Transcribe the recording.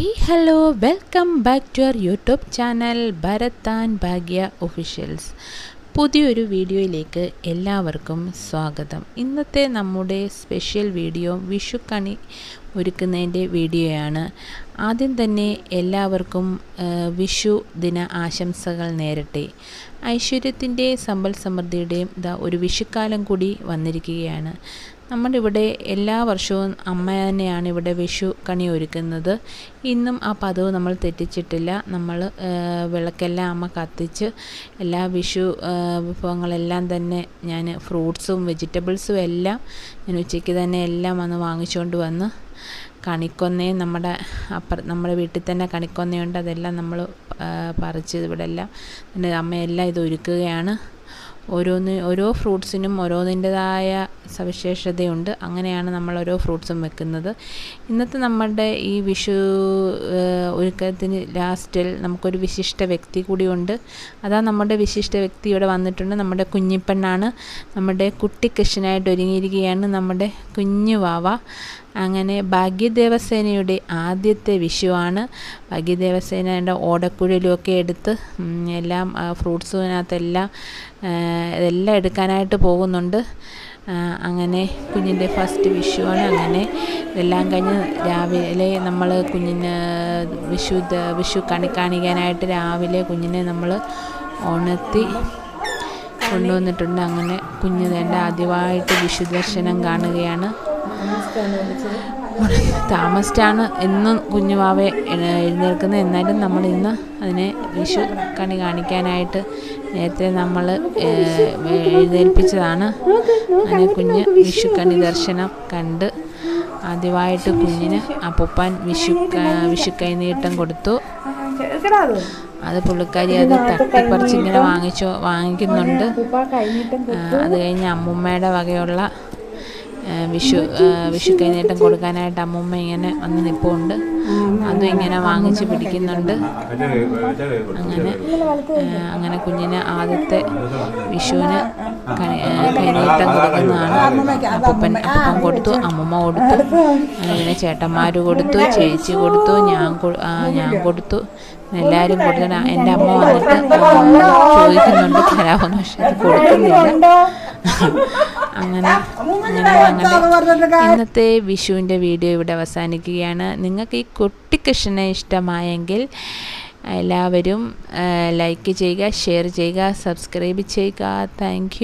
Hi hello welcome back to our YouTube channel Bharat and Bhagya officials പുതിയൊരു വീഡിയോയിലേക്ക് എല്ലാവർക്കും സ്വാഗതം. ഇന്നത്തെ നമ്മുടെ സ്പെഷ്യൽ വീഡിയോ വിഷുക്കണി ഒരുക്കുന്നതിന്റെ വീഡിയോയാണ്. ആദ്യം തന്നെ എല്ലാവർക്കും വിഷു ദിന ആശംസകൾ നേരട്ടെ. ഐശ്വര്യത്തിന്റെ സമ്പൽ സമൃദ്ധിയുടെയും ഇതാ ഒരു വിഷുക്കാലം കൂടി വന്നിരിക്കുകയാണ്. നമ്മുടെ ഇവിടെ എല്ലാ വർഷവും അമ്മ തന്നെയാണ് ഇവിടെ വിഷു കണി ഒരുക്കുന്നത്. ഇന്നും ആ പതിവ് നമ്മൾ തെറ്റിച്ചിട്ടില്ല. നമ്മൾ വിളക്കെല്ലാം അമ്മ കത്തിച്ച് എല്ലാ വിഷു വിഭവങ്ങളെല്ലാം തന്നെ ഞാൻ ഫ്രൂട്ട്സും വെജിറ്റബിൾസും എല്ലാം ഞാൻ ഉച്ചയ്ക്ക് തന്നെ എല്ലാം വന്ന് വാങ്ങിച്ചുകൊണ്ട് വന്ന് കണിക്കൊന്നയും നമ്മുടെ അപ്പുറ നമ്മുടെ വീട്ടിൽ തന്നെ കണിക്കൊന്നയുണ്ട്. അതെല്ലാം നമ്മൾ പറിച്ച് ഇവിടെ എല്ലാം അമ്മയെല്ലാം ഇത് ഒരുക്കുകയാണ്. ഓരോന്ന് ഓരോ ഫ്രൂട്ട്സിനും ഓരോന്നിന്റെതായ സവിശേഷതയുണ്ട്. അങ്ങനെയാണ് നമ്മൾ ഓരോ ഫ്രൂട്ട്സും വെക്കുന്നത്. ഇന്നത്തെ നമ്മളുടെ ഈ വിഷു ഒരുക്കത്തിന് ലാസ്റ്റിൽ നമുക്കൊരു വിശിഷ്ട വ്യക്തി കൂടിയുണ്ട്. അതാ നമ്മുടെ വിശിഷ്ട വ്യക്തി ഇവിടെ വന്നിട്ടുണ്ട്. നമ്മുടെ കുഞ്ഞിപ്പെണ്ണാണ്. നമ്മുടെ കുട്ടി കൃഷ്ണനായിട്ട് ഒരുങ്ങിയിരിക്കുകയാണ് നമ്മുടെ കുഞ്ഞു വാവ. അങ്ങനെ ഭാഗ്യദേവസേനയുടെ ആദ്യത്തെ വിഷുവാണ്. ഭാഗ്യദേവസേനയുടെ ഓടക്കുഴലുമൊക്കെ എടുത്ത് എല്ലാം ഫ്രൂട്ട്സിനകത്തെല്ലാം ഇതെല്ലാം എടുക്കാനായിട്ട് പോകുന്നുണ്ട്. അങ്ങനെ കുഞ്ഞിന്റെ ഫസ്റ്റ് വിഷുവാണ്. അങ്ങനെ ഇതെല്ലാം കഴിഞ്ഞ് രാവിലെ നമ്മൾ കുഞ്ഞിന് വിഷു വിഷു കണി കാണിക്കാനായിട്ട് രാവിലെ കുഞ്ഞിനെ നമ്മൾ ഉണർത്തി കൊണ്ടുവന്നിട്ടുണ്ട്. അങ്ങനെ കുഞ്ഞ് തന്നെ ആദ്യമായിട്ട് വിഷു ദർശനം കാണുകയാണ്. താമസിച്ചാണ് എന്നും കുഞ്ഞുവാവെ എഴുന്നേൽക്കുന്നത്. എന്നാലും നമ്മൾ ഇന്ന് അതിനെ വിഷു കണി കാണിക്കാനായിട്ട് നേരത്തെ നമ്മൾ എഴുന്നേൽപ്പിച്ചതാണ്. അങ്ങനെ കുഞ്ഞ് വിഷു കണി ദർശനം കണ്ട് ആദ്യമായിട്ട് കുഞ്ഞിന് അപ്പൂപ്പാൻ വിഷു വിഷു കൈനീട്ടം കൊടുത്തു. അത് പുള്ളിക്കാരി അത് തട്ടിപ്പറിച്ചിങ്ങനെ വാങ്ങിച്ചു വാങ്ങിക്കുന്നുണ്ട്. അത് കഴിഞ്ഞ് അമ്മുമ്മയുടെ വകയുള്ള വിഷു വിഷു കൈനീട്ടം കൊടുക്കാനായിട്ട് അമ്മുമ്മ ഇങ്ങനെ വന്ന് നിൽപ്പുണ്ട് അതും ഇങ്ങനെ വാങ്ങിച്ച് പിടിക്കുന്നുണ്ട്. അങ്ങനെ അങ്ങനെ കുഞ്ഞിന് ആദ്യത്തെ വിഷുവിന് കൈനീട്ടം കൊടുക്കുന്നതാണ്. അപ്പൂപ്പൻ അപ്പൂപ്പൻ കൊടുത്തു അമ്മമ്മ കൊടുത്തു. പിന്നെ ചേട്ടന്മാർ കൊടുത്തു ചേച്ചി കൊടുത്തു ഞാൻ ഞാൻ കൊടുത്തു. എല്ലാവരും കൊടുത്തിട്ട് എന്റെ അമ്മ വന്നിട്ട് ചോദിക്കുന്നുണ്ട് പക്ഷെ അത് കൊടുക്കുന്നില്ല. അങ്ങനെ ഇന്നത്തെ വിഷുവിന്റെ വീഡിയോ ഇവിടെ അവസാനിക്കുകയാണ്. നിങ്ങൾക്ക് ഈ കുട്ടി കുട്ടിക്കൃഷ്ണനെ ഇഷ്ടമായെങ്കിൽ എല്ലാവരും ലൈക്ക് ചെയ്യുക ഷെയർ ചെയ്യുക സബ്സ്ക്രൈബ് ചെയ്യുക. താങ്ക്